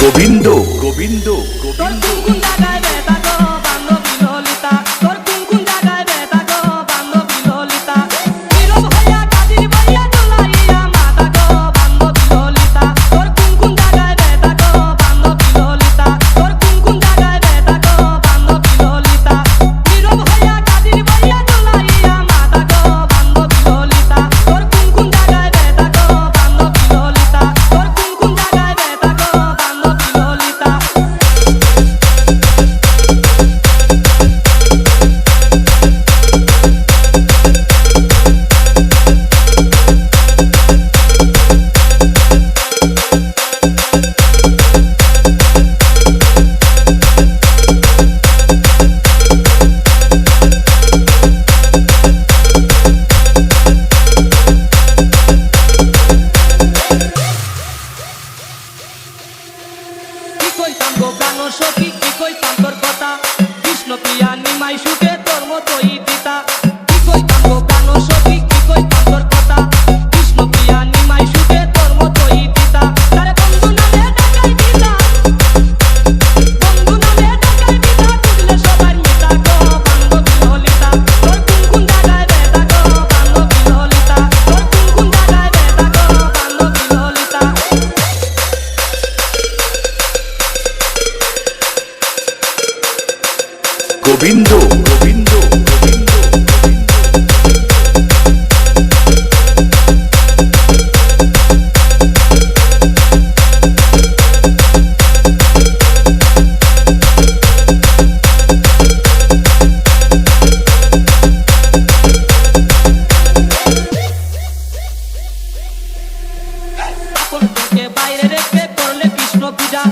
Govindo, Govindo, Govindo. প্রাণ সখী কি কই কান্দর কথা কৃষ্ণ পিয়া নিমাই সুখে তোর মতোই দিতা কি কই কান্দ প্রাণ সখী কি কই কান্দর গোবিন্দ। গোবিন্দ বাইরে রেখে করলে কৃষ্ণ পূজা